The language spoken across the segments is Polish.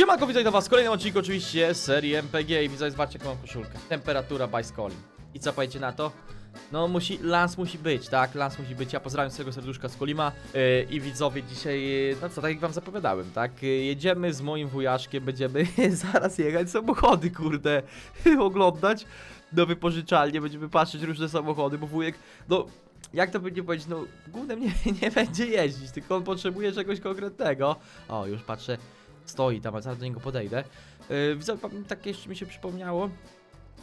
Siemanko, witam do was w kolejnym odcinku oczywiście serii MPG i widzę, zobaczcie jaką mam koszulkę. Temperatura by Scully. I co powiecie na to? No musi, lans musi być, tak? Lans musi być. Ja pozdrawiam tego serduszka z Kolima yy, i widzowie dzisiaj, yy, no co, tak jak wam zapowiadałem, tak? Yy, jedziemy z moim wujaszkiem, będziemy zaraz jechać samochody, kurde, oglądać do wypożyczalni, będziemy patrzeć różne samochody, bo wujek, no jak to będzie powiedzieć, no głównym nie, nie będzie jeździć, tylko on potrzebuje czegoś konkretnego. O, już patrzę, stoi tam, a zaraz do niego podejdę. Yy, widzę, tak jeszcze mi się przypomniało.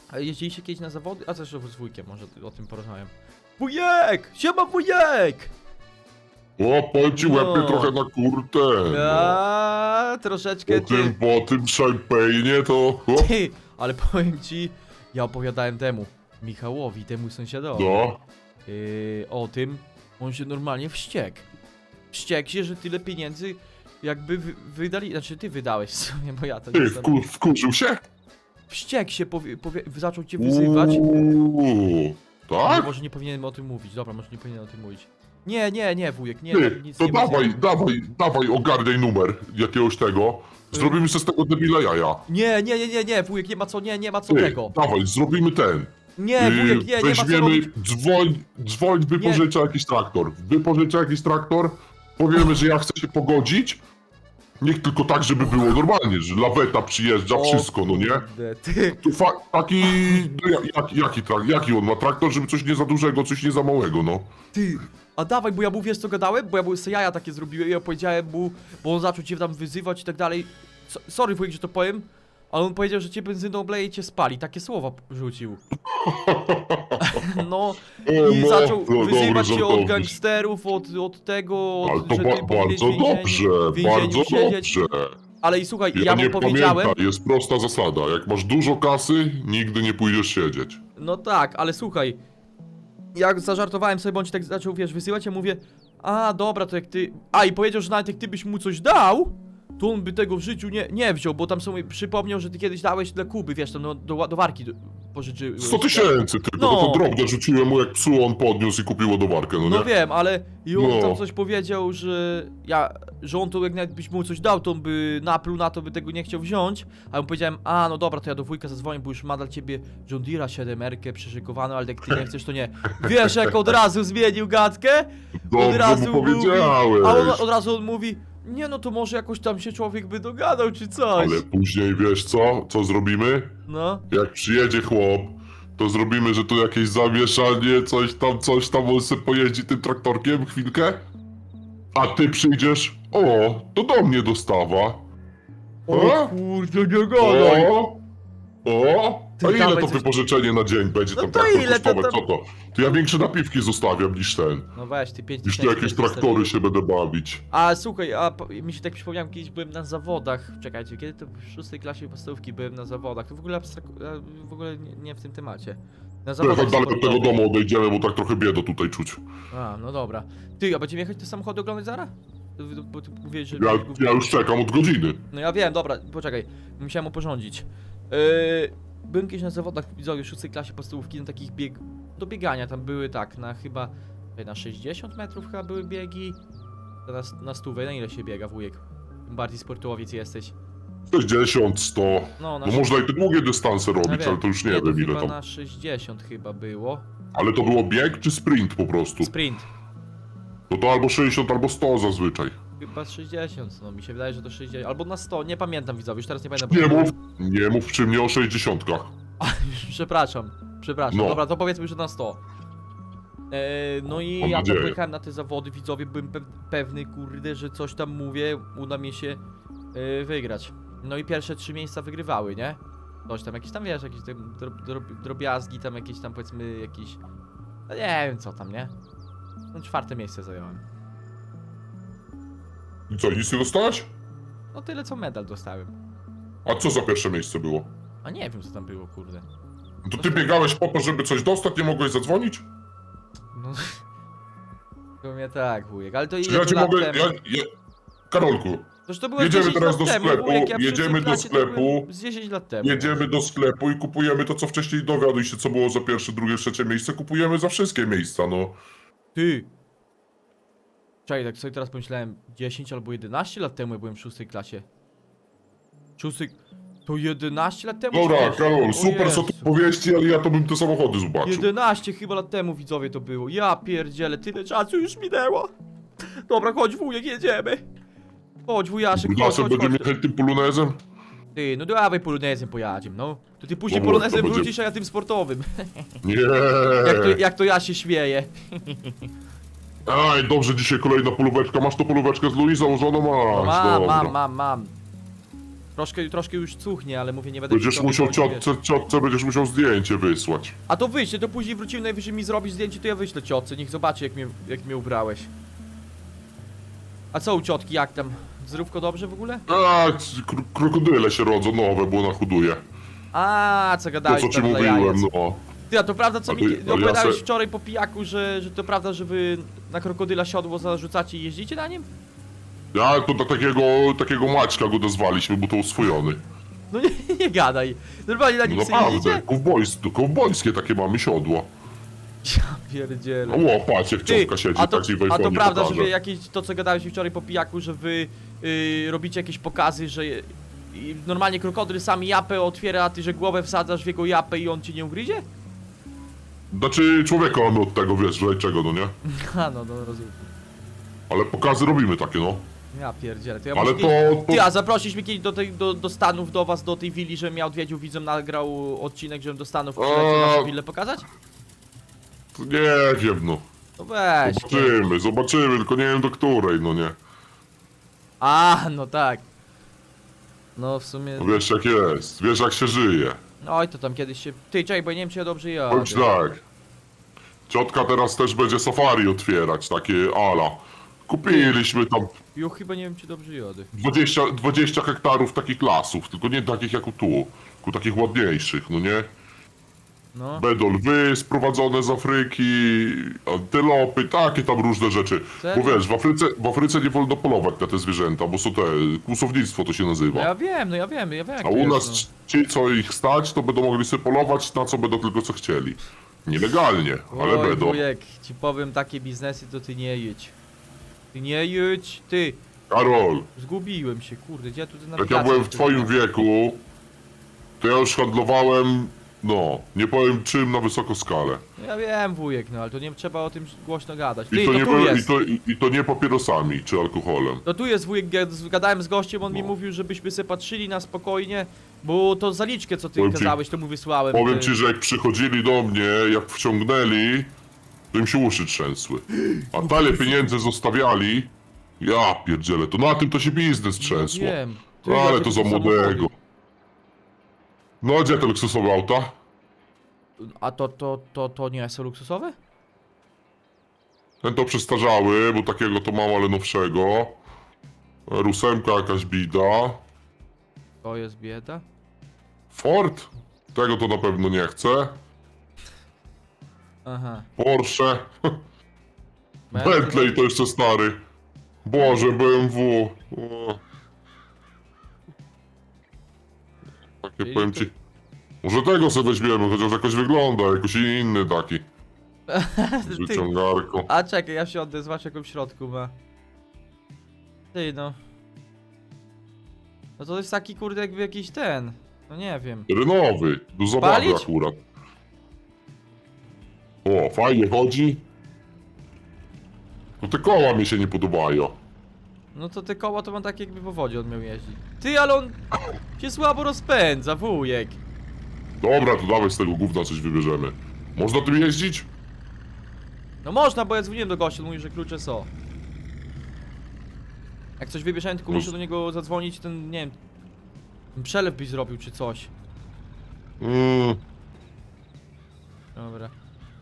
A Jeździliście kiedyś na zawody? A zresztą z wujkiem, może o tym porozmawiam. Wujek! Siema wujek! O, powiem ci, No. trochę na kurtę. No. A, troszeczkę Po tym, ty. po tym szampejnie to... O, Ty, ale powiem ci, ja opowiadałem temu, Michałowi, temu sąsiadowi. no. yy, o tym, on się normalnie wściekł. Wściekł się, że tyle pieniędzy jakby wy, wydali, znaczy ty wydałeś w sumie, bo ja to nie Ty, jestem. wku, wkurzył się? Wściekł się, powie, powie, zaczął cię wyzywać. Uuu, tak? może nie powinienem o tym mówić, dobra, może nie powinienem o tym mówić. Nie, nie, nie, wujek, nie, Ty, nic to nie będzie. dawaj, dawaj, dawaj, ogarniaj numer jakiegoś tego. Zrobimy sobie z tego debila jaja. Nie, nie, nie, nie, nie, wujek, nie ma co, nie, nie ma co Ty, tego. dawaj, zrobimy ten. Nie, Yy, wujek, nie, nie ma co Weźmiemy, robić. dzwoń, dzwoń, wypożycza jakiś traktor. Wypożycza jakiś traktor, powiemy, że ja chcę się pogodzić. Niech tylko tak, żeby było normalnie, że laweta przyjeżdża, O wszystko, no nie? kurde, Ty, To fa- taki, no ja- jaki, jaki, trak- jaki on ma traktor, żeby coś nie za dużego, coś nie za małego, no. ty, a dawaj, bo ja mu wiesz co gadałem? Bo ja mu sobie jaja takie zrobiłem i ja powiedziałem mu, bo on zaczął cię tam wyzywać i tak dalej. So, sorry wujek, że to powiem, ale on powiedział, że cię benzyną obleje i cię spali, takie słowa rzucił. No, i no, zaczął wyzywać dobry cię od żartownik. gangsterów, od, od tego, od, Ale to że ba- ty powinieneś bardzo w więzieniu- dobrze, w więzieniu bardzo siedzieć. dobrze. Ale i słuchaj, Ja, ja, nie mu powiedziałem, pamiętam, jest prosta zasada. Jak masz dużo kasy, nigdy nie pójdziesz siedzieć. no tak, ale słuchaj, jak zażartowałem sobie, bądź tak zaczął, wiesz, wysyłać, ja mówię, a dobra, to jak ty, a i powiedział, że nawet jak ty byś mu coś dał, to on by tego w życiu nie, nie wziął, bo tam sobie przypomniał, że ty kiedyś dałeś dla Kuby, wiesz, tam no, do, do warki do, pożyczyłeś. 100 tysięcy tylko, No. to drobne rzuciłem mu jak psu, on podniósł i kupił ładowarkę, no No nie? wiem, ale i on No. tam coś powiedział, że ja, że on to jak nawet byś mu coś dał, to on by napluł na to, by tego nie chciał wziąć. A ja mu powiedziałem, a no dobra, to ja do wujka zadzwonię, bo już ma dla ciebie John Deere'a 7 przyszykowaną, ale jak ty nie chcesz, to nie. Wiesz, jak od razu zmienił gadkę? Od Dobrze razu mu mówi, powiedziałeś. a on, od razu on mówi, nie no to może jakoś tam się człowiek by dogadał, czy coś. Ale później wiesz co? Co zrobimy? No, Jak przyjedzie chłop, to zrobimy, że tu jakieś zamieszanie, coś tam, coś tam, on sobie pojeździ tym traktorkiem chwilkę. A ty przyjdziesz, o, to do mnie dostawa. o O, kurde, nie gadaj. o, o. Ty A ile dawaj to coś- wypożyczenie na dzień będzie No tam to traktor ile to kosztować? tam- Co to? To ja większe napiwki zostawiam niż ten. No weź, ty 5 Niż tu jakieś traktory się będę bawić. A słuchaj, a po- mi się tak przypomniałem, kiedyś byłem na zawodach. Czekajcie, kiedy to w szóstej klasie podstawówki byłem na zawodach. To w ogóle abstrak- a, w ogóle nie, nie w tym temacie. Na Trochę zawodach daleko od tego sportowych. domu odejdziemy, bo tak trochę biedo tutaj czuć. A, no dobra. Ty, a będziemy jechać te samochody oglądać zaraz? Bo- ty mówiłeś, że... Ja, ja już czekam od godziny. No ja wiem, dobra, poczekaj. Musiałem oporządzić. Yy, byłem kiedyś na zawodach widzowie w szóstej klasie podstawówki na takich bieg... do biegania. Tam były tak, na chyba... Na 60 metrów chyba były biegi. Teraz na stówę, na ile się biega wujek? Im bardziej sportowiec jesteś. 60, 100. No, na No można i te długie dystanse robić, wiem. ale to już nie, wiem ile chyba tam. na 60 chyba było. Ale to było bieg czy sprint po prostu? Sprint. No to albo 60, albo 100 zazwyczaj. Chyba 60, no mi się wydaje, że to 60. Albo na 100, nie pamiętam widzowie, już teraz nie pamiętam. Nie mów, nie mów przy mnie o 60. przepraszam, przepraszam. No. Dobra, to powiedzmy, że na 100. E, no i Mam ja nadzieję. pojechałem na te zawody, widzowie, byłem pe pewny, kurde, że coś tam mówię, uda mi się e, wygrać. No i pierwsze trzy miejsca wygrywały, nie? Coś tam, jakieś tam, wiesz, jakieś tam drob, drob, drobiazgi, tam jakieś tam, powiedzmy, jakiś... No nie wiem co tam, nie? No czwarte miejsce zająłem. I co, nic nie dostałeś? No tyle co medal dostałem. A co za pierwsze miejsce było? A nie wiem co tam było, kurde. No To ty biegałeś po to, żeby coś dostać, nie mogłeś zadzwonić? No... To mnie tak, wujek, ale to Czy ile ja ci lat mogę... temu? Ja, ja... Karolku, Toż to było Jedziemy 10 teraz lat do temu, sklepu, wujek, ja jedziemy do to sklepu. byłem Z 10 lat temu. jedziemy do sklepu i kupujemy to, co wcześniej dowiaduj się, co było za pierwsze, drugie, trzecie miejsce. Kupujemy za wszystkie miejsca, no. Ty! Czekaj, tak sobie teraz pomyślałem, 10 albo 11 lat temu ja byłem w szóstej klasie. Czusy, to 11 lat temu? Dobra, czy? Karol, O super są Jezu. tu powieści, ale ja to bym te samochody zobaczył. 11 chyba lat temu widzowie to było. Ja pierdzielę, tyle czasu już minęło. Dobra, chodź wujek, jedziemy. Chodź wujaszek, chodź, Brudasem chodź, będziemy chodź. jechać tym polonezem? Ty, no dawaj polonezem pojadziemy, no. To ty później Dobra, polonezem to będzie- wrócisz, a ja tym sportowym. Nie. Jak to, jak to ja się śmieję. Aj, dobrze, dzisiaj kolejna polóweczka. Masz to polóweczkę z Louis założoną? Masz, Mam, dobra. mam, mam, mam. Troszkę, troszkę już cuchnie, ale mówię, nie będę Będziesz musiał wiesz. ciotce, ciotce, będziesz musiał zdjęcie wysłać. A to wyślę, to później wrócimy, najwyżej mi zrobisz zdjęcie, to ja wyślę ciotce, niech zobaczy jak mnie, jak mnie ubrałeś. A co u ciotki, jak tam? Zdrówko dobrze w ogóle? A, kr krokodyle się rodzą nowe, bo ona chuduje. A, co To gadałeś co ci mówiłem, jajec. no. Ty, a to prawda co A mi ty- ale ja opowiadałeś se- wczoraj po pijaku, że, że to prawda, że wy na krokodyla siodło zarzucacie i jeździcie na nim? Ja to do takiego, takiego Maćka go dozwaliśmy, bo to oswojony. No nie, nie gadaj. Normalnie na No nim sobie naprawdę, jeździcie? kowbojskie, kowbojskie takie mamy siodło. Ja pierdzielę. O, patrz jak Ty, siedzi, a to, taki w a to iPhone'ie prawda, że wy jakieś, to co gadałeś mi wczoraj po pijaku, że wy y, robicie jakieś pokazy, że i normalnie krokodyl sami japę otwiera, a ty że głowę wsadzasz w jego japę i on ci nie ugryzie? Znaczy, człowieka mamy od tego, wiesz, że czego, no nie? Ha, no, no rozumiem. Ale pokazy robimy takie, no. Ja pierdzielę, to ja Ale muszę to... kiedyś... to... Ty, a zaprosisz mnie kiedyś do, tej, do, do Stanów, do was, do tej willi, żebym ja odwiedził widzom, nagrał odcinek, żebym do Stanów przyleciał A. naszą willę pokazać? to Nie wiem, no. No weź. nie. Zobaczymy, zobaczymy, tylko nie wiem do której, no nie. A, no tak. No w sumie... No wiesz jak jest, wiesz jak się żyje. Oj, to tam kiedyś się... Ty, czekaj, bo ja nie wiem, czy ja dobrze jadę. Bądź tak. Ciotka teraz też będzie safari otwierać, takie ala. Kupiliśmy tam Jo, chyba nie wiem, czy dobrze jadę. 20, 20 hektarów takich lasów, tylko nie takich jak tu, tylko takich ładniejszych, no nie? No. Sprowadzone z Afryki, antylopy, takie tam różne rzeczy. Serio? Bo wiesz, w Afryce, w Afryce nie wolno polować na te zwierzęta, bo są te, kłusownictwo to się No nazywa. ja wiem, no ja wiem, ja wiem jak A to u jest, nas ci, co ich stać, to będą mogli sobie polować na co będą tylko co chcieli. Nielegalnie, no. ale Oj, będą. wujek, ci powiem takie biznesy, to ty nie jedź. Ty nie jedź, ty. Karol, Zgubiłem się, kurde, gdzie ja tu na jak ja byłem w twoim wieku, to ja już handlowałem, no, nie powiem czym na wysoką skalę. Ja wiem, wujek, no ale to nie trzeba o tym głośno gadać. I Ty, to, to nie, tu po- i, jest. to, i, I to nie papierosami czy alkoholem. No tu jest wujek, ga- gadałem z gościem, on mi No. mówił, żebyśmy se patrzyli na spokojnie, bo to zaliczkę, co ty Powiem ci- kazałeś, to mu wysłałem. Powiem ty. ci, że jak przychodzili do mnie, jak wciągnęli, to im się uszy trzęsły. A tyle pieniędzy zostawiali, ja pierdzielę, to na tym to się biznes trzęsło. No wiem. Ty, ale to za młodego. No a gdzie te luksusowe auta? A to, to, to, to nie są luksusowe? Ten to przestarzały, bo takiego to mam, ale nowszego. Rusemka jakaś bida. To jest bieda. Ford? Tego to na pewno nie chcę. Aha. Porsche. Bentley to jeszcze stary. Boże, BMW. Powiem ci. Może tego sobie weźmiemy, chociaż jakoś wygląda, jakoś inny taki. Z Ty, wyciągarką. a czekaj, ja siądę, zobacz jaką w środku ma. Ty no. No to jest taki kurde jakby jakiś ten. No nie wiem. Rynowy, do zabawy Palić? akurat. O, fajnie chodzi. No te koła mi się nie podobają. No to te koła to mam tak jakby po wodzie on miał jeździć. Ty, ale on się słabo rozpędza, wujek. Dobra, to dawaj z tego gówna coś wybierzemy. Można tym jeździć? No można, bo ja dzwoniłem do gościa, on mówi, że klucze są. Jak coś wybierzemy, tylko No muszę do niego zadzwonić, ten, nie wiem, ten przelew byś zrobił czy coś. Mm, Dobra.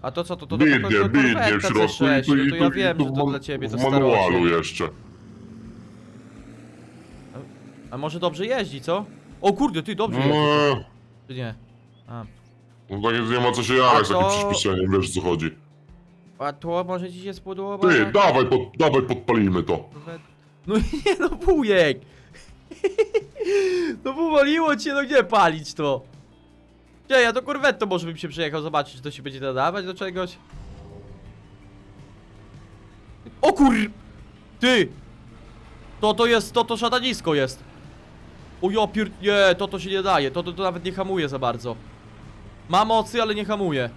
A to co, to to, to, to, to, bidnie, to bidnie w korwetka środku C6, i tu, no i to ja wiem, że to dla ciebie to w manualu starocie. jeszcze. A może dobrze jeździ, co? O kurde, ty dobrze jeździ, No, czy nie? A, no tak nie ma co się jarać z takim to- przyspieszeniem, wiesz o co chodzi. a to może ci się spodoba? Ty, dawaj, pod, dawaj podpalimy to. No nie no, wujek! No powaliło cię, no gdzie palić to? Nie, ja do korwetto może bym się przyjechał zobaczyć, czy to się będzie nadawać do czegoś. O kur... Ty! To to jest, to to szatanisko jest. O ja pier... Nie, to to się nie daje, to, to, to nawet nie hamuje za bardzo. Ma mocy, ale nie hamuje.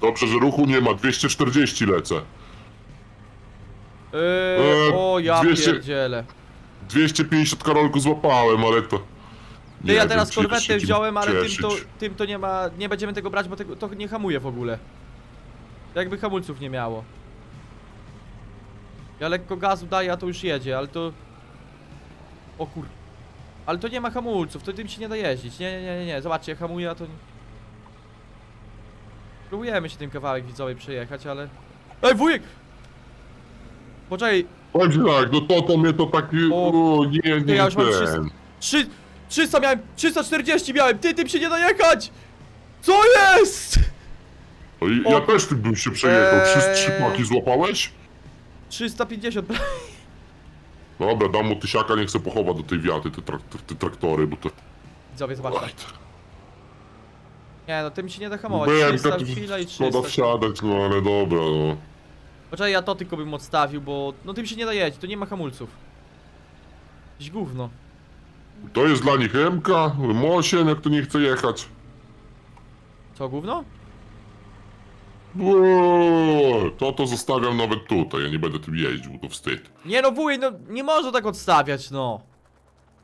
Dobrze, że ruchu nie ma, 240 lecę. Yy, Eee, o ja 200 pierdzielę. 250 karolku złapałem, ale to... Ty, ja wiem, teraz czy się korwetę tym wziąłem, ale tym to, cieszyć. tym to nie ma, nie będziemy tego brać, bo tego, to nie hamuje w ogóle. Jakby hamulców nie miało. Ja lekko gazu daję, a to już jedzie, ale to... O kur... Ale to nie ma hamulców, to tym się nie da jeździć. Nie, nie, nie, nie, zobaczcie, hamuje, a to... nie- Próbujemy się tym kawałek widzowie przejechać, ale... Ej, wujek! Poczekaj, ci tak, no to to mnie to taki... O, O, nie, nie, ja już mam ten. 300. Trzy, 300 miałem, 340 miałem, ty, tym się nie da jechać! Co jest? No i O, ja też tym bym się przejechał. Trzy, Eee. trzy paki złapałeś? 350 Dobra, dam mu tysiaka, niech se pochowa do tej wiaty, te, trak te traktory, bo to... Widzowie, zobaczcie. Nie no, tym się nie da hamować. Byłem 300 taki chwila i szkoda 300. wsiadać, no ale dobra, no. Poczekaj, ja to tylko bym odstawił, bo no tym się nie da jeździć, to nie ma hamulców. Jakieś gówno. To jest dla nich MK, Mosien, jak to nie chce jechać. Co, gówno? Eee, To to zostawiam nawet tutaj, ja nie będę tym jeździł, to wstyd. Nie no, wuj, no nie można tak odstawiać, no.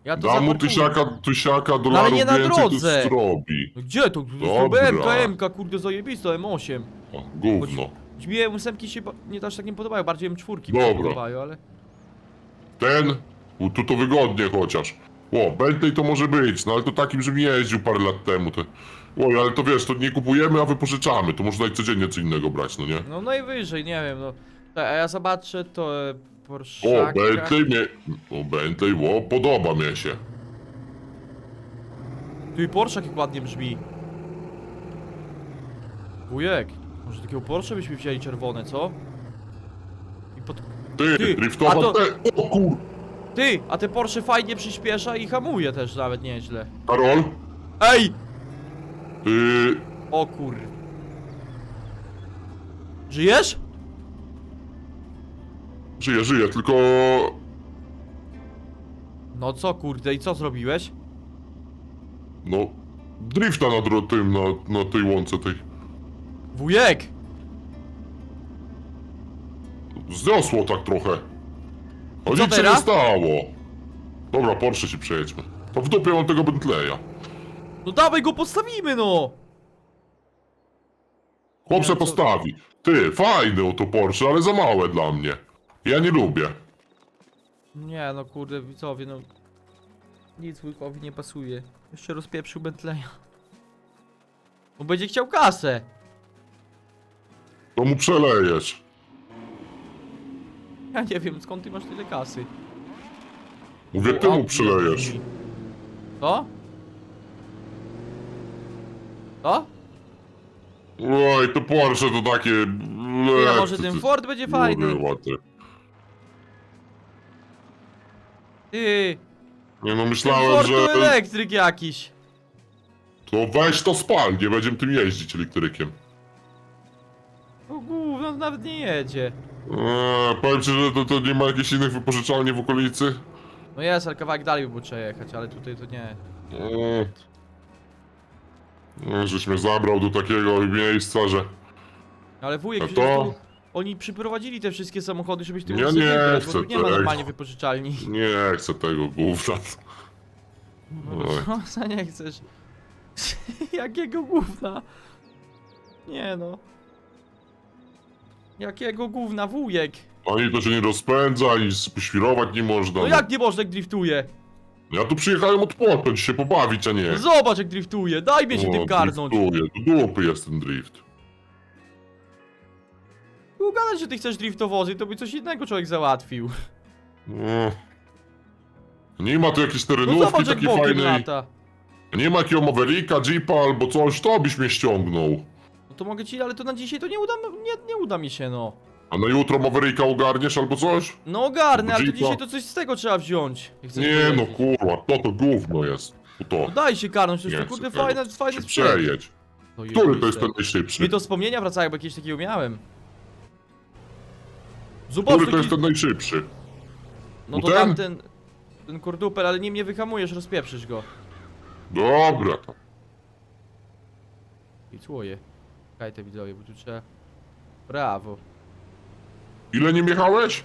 Ja to Dam mu zaparkuję. tysiaka, tysiaka dolarów nie na więcej, to drodze. zrobi. No gdzie to? To Dobra. BMK, MK, kurde zajebista, M8. O, gówno. Mnie ósemki się ba- nie aż tak nie podobają, bardziej M4 mi się Dobra. podobają, ale... Ten, u, tu to wygodnie chociaż. O, Bentley to może być, no ale to takim, żebym jeździł parę lat temu. To... Oj, ale to wiesz, to nie kupujemy, a wypożyczamy, to można i codziennie co innego brać, no nie? No najwyżej, nie wiem, no. Tak, a ja zobaczę to e, Porsche. O, Bentley mnie... O, Bentley, o, podoba mi się. Tu i Porsche jak ładnie brzmi. Wujek, może takiego Porsche byśmy wzięli czerwone, co? I pod... Ty, Ty, driftowa a to- te... O kur... Ty, a te Porsche fajnie przyspiesza i hamuje też nawet nieźle. Karol, Ej! Ty... O kur... Żyjesz? Żyję, żyję, tylko... No co kurde, i co zrobiłeś? No... Drifta na dro- tym, na, na tej łące tej... Wujek! Zniosło tak trochę. O co nic się nie teraz? stało. Dobra, Porsche się przejedźmy. To w dupie mam tego Bentleya. No dawaj go postawimy no! Chłop se Nie, to- postawi. Ty, fajne oto Porsche, ale za małe dla mnie. Ja nie lubię. Nie no kurde, widzowie, no... Nic wujkowi nie pasuje. Jeszcze rozpieprzył Bentleya. On będzie chciał kasę. To mu przelejesz. Ja nie wiem, skąd ty masz tyle kasy. Mówię, ty mu przelejesz. Co? Co? Oj, to Porsche to takie... Ja może ten Ford będzie fajny. Kurwa, ty. Ty, Nie no, ten myślałem, Ford to że... elektryk jakiś. To weź to spal, nie będziemy tym jeździć elektrykiem. O gówno, nawet nie jedzie. Eee, powiem ci, że to, to nie ma jakichś innych wypożyczalni w okolicy? No jest, ale kawałek dalej by było trzeba jechać, ale tutaj to nie. Eee, no, żeś mnie zabrał do takiego miejsca, że... Ale wujek, No przecież to- tu oni przyprowadzili te wszystkie samochody, żebyś ty Ja mógł sobie nie wybrać, bo chcę tu nie ma tego. normalnie wypożyczalni. Nie chcę tego gówna. No Oj. co za nie chcesz? Jakiego gówna? Nie no. Jakiego gówna, wujek? Ani to się nie rozpędza, ani poświrować nie można. No jak nie można, jak driftuje? Ja tu przyjechałem odpocząć, się pobawić, a nie... Zobacz jak driftuje, daj mnie się O, tym karnąć. driftuje. Do dupy jest ten drift. Ugadać, że ty chcesz driftowozy, to by coś innego człowiek załatwił. No. Nie ma tu jakiejś No terenówki zobacz jak takiej bokiem fajnej. lata. Nie ma jakiegoś Mavericka, Jeepa albo coś, to byś mnie ściągnął. No to mogę ci, ale to na dzisiaj to nie uda, nie, nie uda mi się no. A na jutro Mavericka ogarniesz albo coś? No ogarnę, ale to Jeepa. dzisiaj to coś z tego trzeba wziąć. jak chcesz Nie no kurwa, to to gówno jest. To No to. daj się karnąć, to Nie jest to chcę kurde tego. fajne, Się sprzęt. przejedź. To Który to jest ten najszybszy? Mi to wspomnienia wracają, bo jakieś takiego miałem. Zobacz, Który to taki- jest ten najszybszy? No to ten? tamten... ten kordupel, ale nim nie wyhamujesz, rozpieprzysz go. Dobra tam. I cłoje. Czekaj te widzowie, bo tu trzeba... Brawo. Ile nim jechałeś?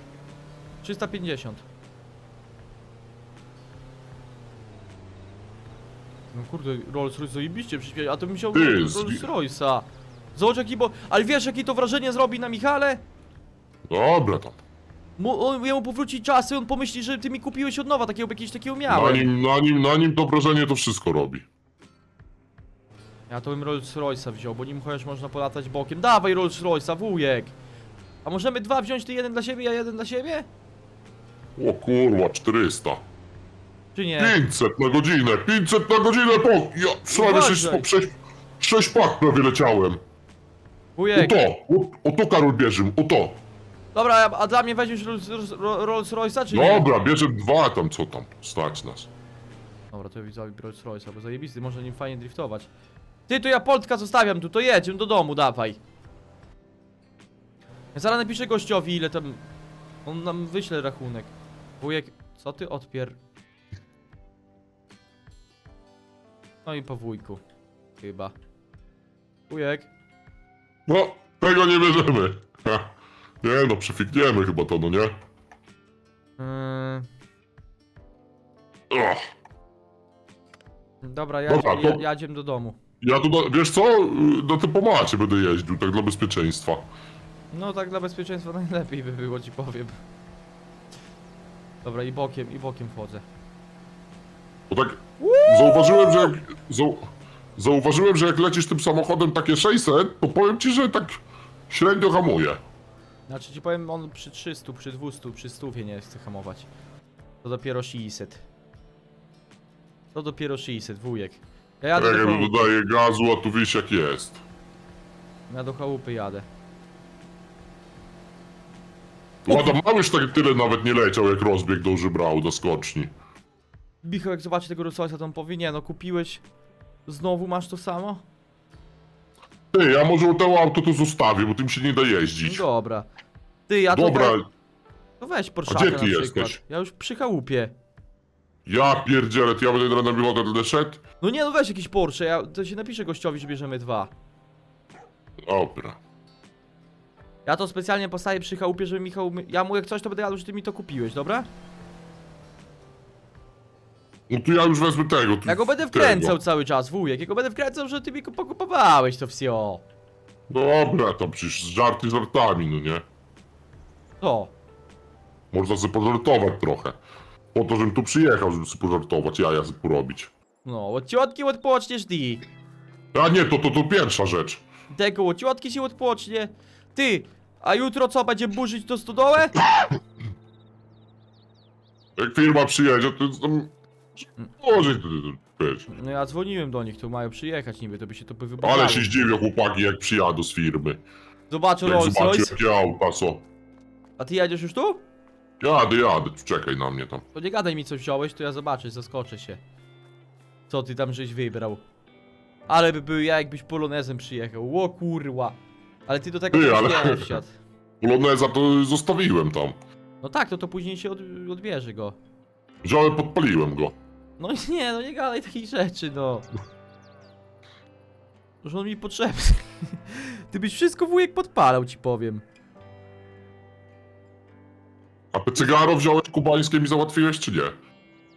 350. No kurde, Rolls Royce zajebiście przyśpiewa, a to bym chciał Ty, Rolls Royce'a. Zobacz jaki bo... Ale wiesz jakie to wrażenie zrobi na Michale? Dobra tam. Mu, on, jemu powróci czas i on pomyśli, że ty mi kupiłeś od nowa, takiego jakiegoś takiego Na miałem. nim, na nim, na nim to wrażenie to wszystko robi. Ja to bym Rolls Royce'a wziął, bo nim chociaż można polatać bokiem. Dawaj Rolls Royce'a, wujek! A możemy dwa wziąć, ty jeden dla siebie, a jeden dla siebie? O kurwa, 400. Czy nie? 500 na godzinę, 500 na godzinę, po... Ja prawie 6, Uważaj. 6, 6 pak prawie leciałem. O Wujek! to, o, o to Karol bierzym, o to. Dobra, a- dla mnie weźmiesz Rolls, Rolls, Rolls Royce'a, czy nie? Dobra, bierze dwa tam, co tam, stać nas. Dobra, to widzowie Rolls Royce'a, bo zajebisty, można nim fajnie driftować. Ty, to ja Poltka zostawiam tu, to jedziemy do domu, dawaj. Ja zaraz napiszę gościowi, ile tam... On nam wyśle rachunek. Wujek, co ty odpier... No i po wujku. Chyba. Wujek. No, tego nie bierzemy. Ha. Nie no, przefikniemy chyba to, no nie? Yy, Och, dobra, Dobra, jadzie, to- ja, jadziem do domu. ja tu, na, wiesz co, na tym pomacie będę jeździł, tak dla bezpieczeństwa. No tak dla bezpieczeństwa najlepiej by było, ci powiem. Dobra, i bokiem, i bokiem wchodzę. Bo tak zauważyłem, że jak, zau, zauważyłem, że jak lecisz tym samochodem takie 600, to powiem ci, że tak średnio hamuje. Znaczy ci powiem, on przy 300, przy 200, przy 100 nie chce hamować. To dopiero 600. To dopiero 600, wujek. Ja jadę Jak do chałupy. dodaję gazu, a tu wiesz jak jest. Ja do chałupy jadę. Adam Małysz tak tyle nawet nie leciał, jak rozbieg dąży brał do skoczni. Michał, jak zobaczy tego Rosolsa, to on powie, nie no, kupiłeś, znowu masz to samo? Ty, ja może to auto tu zostawię, bo tym się nie da No jeździć. dobra. Ty, ja to... Dobra, To weź Porsche gdzie na ty przykład. jesteś? Ja już przy chałupie. ja pierdzielę, to ja będę na będę szedł? No nie no, weź jakiś Porsche, ja to się napiszę gościowi, że bierzemy dwa. Dobra. Ja to specjalnie postawię przy chałupie, żeby Michał... Ja mu jak coś, to będę jadł, że ty mi to kupiłeś, dobra? No to ja już wezmę tego. Tu, Ja go będę wkręcał cały czas, wujek. Ja go będę wkręcał, że ty mi go pokupowałeś to wsio. Dobra, to przecież żarty żartami, no nie? To. Można sobie pożartować trochę. Po to, żebym tu przyjechał, żeby sobie pożartować, jaja sobie porobić. No, od ciotki odpoczniesz ty. A nie, to, to, to pierwsza rzecz. Tego od ciotki się odpocznie. Ty, a jutro co, będzie burzyć to stodołę? Jak firma przyjedzie, to tam... Może wiesz. No ja dzwoniłem do nich, to mają przyjechać niby, to by się to by wybawiło. Ale się zdziwię chłopaki, jak przyjadą z firmy. Zobaczę Jak Rolls zobaczę, Royce. jakie auta są. A ty jedziesz już tu? Jadę, jadę, czekaj na mnie tam. To nie gadaj mi co wziąłeś, to ja zobaczę, zaskoczę się. Co ty tam żeś wybrał? Ale by był ja, jakbyś polonezem przyjechał. O kurwa. Ale ty do tego Ty, też ale- nie wsiadł. Poloneza to zostawiłem tam. No tak, to to później się od, odbierze go. Wziąłem, podpaliłem go. No nie, no nie gadaj takich rzeczy, no. Że on mi potrzebny. Ty byś wszystko wujek podpalał, ci powiem. A te cygaro wziąłeś kubańskie mi załatwiłeś, czy nie?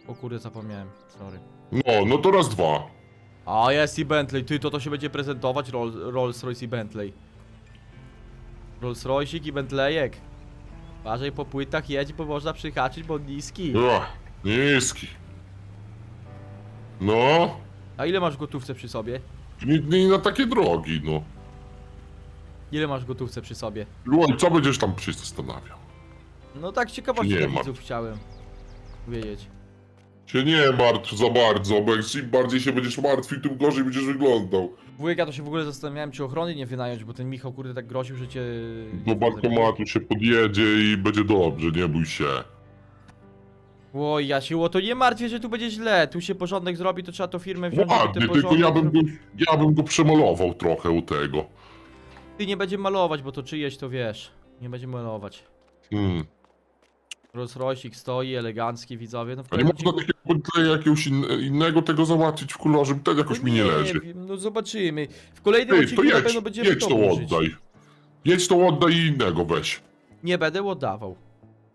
O kurde, zapomniałem, sorry. No, no to raz dwa. A jest i Bentley, ty to to się będzie prezentować, Roll, Rolls Royce i Bentley. Rolls Royce i Bentleyek. Uważaj po płytach jedź, bo można przyhaczyć, bo niski. Ach, niski. No, A ile masz w gotówce przy sobie? nie, nie na takie drogi, no. Ile masz w gotówce przy sobie? Oj, co będziesz tam się zastanawiał? No tak z ciekawości Nie dla widzów chciałem wiedzieć. Się nie martw za bardzo, bo jak im bardziej się będziesz martwił, tym gorzej będziesz wyglądał. Wujek, ja to się w ogóle zastanawiałem, czy ochrony nie wynająć, bo ten Michał kurde tak groził, że cię... Do bankomatu się podjedzie i będzie dobrze, nie bój się. Oj, Jasiu, o to nie martwię, że tu będzie źle. Tu się porządek zrobi, to trzeba to firmę wziąć, żeby Ładnie, ten tylko porządek ja bym, go, zrobić. ja bym go przemalował trochę u tego. Ty nie będzie malować, bo to czyjeś to wiesz. Nie będzie malować. Hmm. Rolls Royce'ik stoi, elegancki, widzowie. No w A nie można takiego Bentleya jakiegoś in, innego tego załatwić w kolorze, ten jakoś No mi nie leży. wiem, No zobaczymy. W kolejnym Ty, to odcinku na jedź, pewno będziemy jedź to burzyć. oddaj. Jedź to oddaj i innego weź. Nie będę oddawał.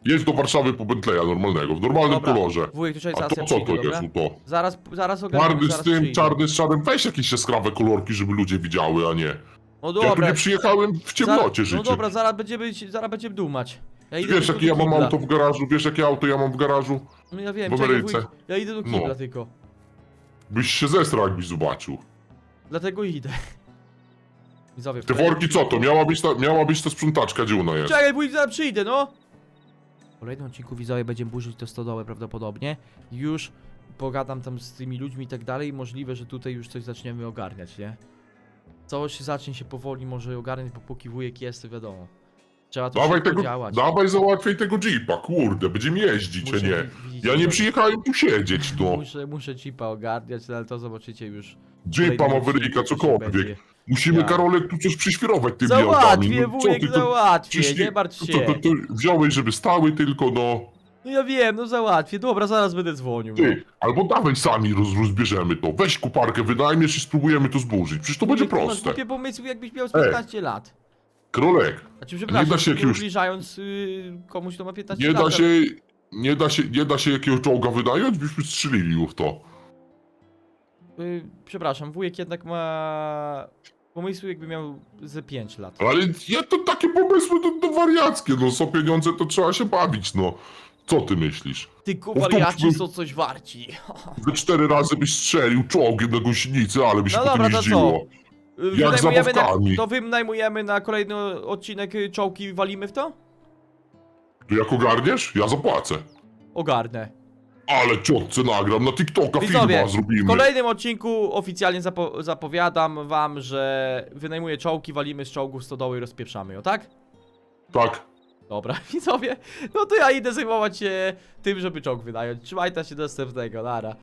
Jedź do Warszawy po Bentleya normalnego, w normalnym Dobra, kolorze. Wujek, tutaj A to co to jest? dobra? No to Zaraz, zaraz ogarnę, czarny z tym, przyjdę. czarny z czarnym, weź jakieś jaskrawe kolorki, żeby ludzie widziały, a nie. No Ja tu dobra. nie przyjechałem w ciemnocie zaraz, życie. No dobra, zaraz będziemy, zaraz będziemy dumać. Ja idę Wiesz tylko jakie do ja mam kibla. auto w garażu, wiesz jakie auto ja mam w garażu? No ja wiem, w czekaj, Ameryce. wujek, ja idę do No. kibla tylko. Byś się zestrał jakbyś zobaczył. Dlatego idę. Widzowie, Te worki co to? Miała być ta, miała być ta sprzątaczka, gdzie ona jest? Czekaj, wujek, zaraz przyjdę, no! W kolejnym odcinku widzowie będziemy burzyć te stodoły prawdopodobnie. Już pogadam tam z tymi ludźmi i tak dalej. Możliwe, że tutaj już coś zaczniemy ogarniać, nie? Coś zacznie się powoli może ogarniać, bo póki wujek jest, to wiadomo. Trzeba tu Dawaj szybko tego, działać. dawaj załatwiaj tego jeepa, kurde, będziemy jeździć, a Muszę, nie. Ja nie przyjechałem tu siedzieć, no. Muszę, muszę chipa ogarniać, no ale to zobaczycie już. Jeepa, Mavericka, cokolwiek. Musimy, Ja. Karolek, tu coś przyświrować tymi autami. Załatwię, No, co wujek, ty to- załatwię, nie martw to, się. to, to wziąłeś, żeby stały tylko, no. No ja wiem, no załatwię, dobra, zaraz będę dzwonił. No. Ty, albo dawaj sami roz, rozbierzemy to. Weź kuparkę, wynajmiesz i spróbujemy to zburzyć. Przecież to będzie Wujek, ty masz proste. głupie pomysły, jakbyś miał z 15 lat. Królek, Znaczy, przepraszam, da się nie jakiegoś- ubliżając y, komuś, kto ma 15 nie lat. da się, nie da się, nie da się jakiegoś czołga wynająć, byśmy strzelili już to. Y, przepraszam, wujek jednak ma pomysły, jakby miał ze 5 lat. Ale ja to takie pomysły to, to wariackie, no są pieniądze, to trzeba się bawić, no. Co ty myślisz? Ty wariaci są coś warci. Ze cztery razy byś strzelił czołgiem na gąsienicy, ale by się No potem dobra, to jeździło. Y, Jak wynajmujemy na, zabawkami. to wynajmujemy na kolejny odcinek y, czołki i walimy w to? To jak ogarniesz? Ja zapłacę. Ogarnę. Ale ciotce nagram, na TikToka Widzowie, filma w zrobimy. kolejnym odcinku oficjalnie zapo zapowiadam wam, że wynajmuję czołki, walimy z czołgów stodoły i rozpieprzamy ją, tak? Tak. Dobra, widzowie, no to ja idę zajmować się tym, żeby czołg wynająć. Trzymajcie się do następnego, nara.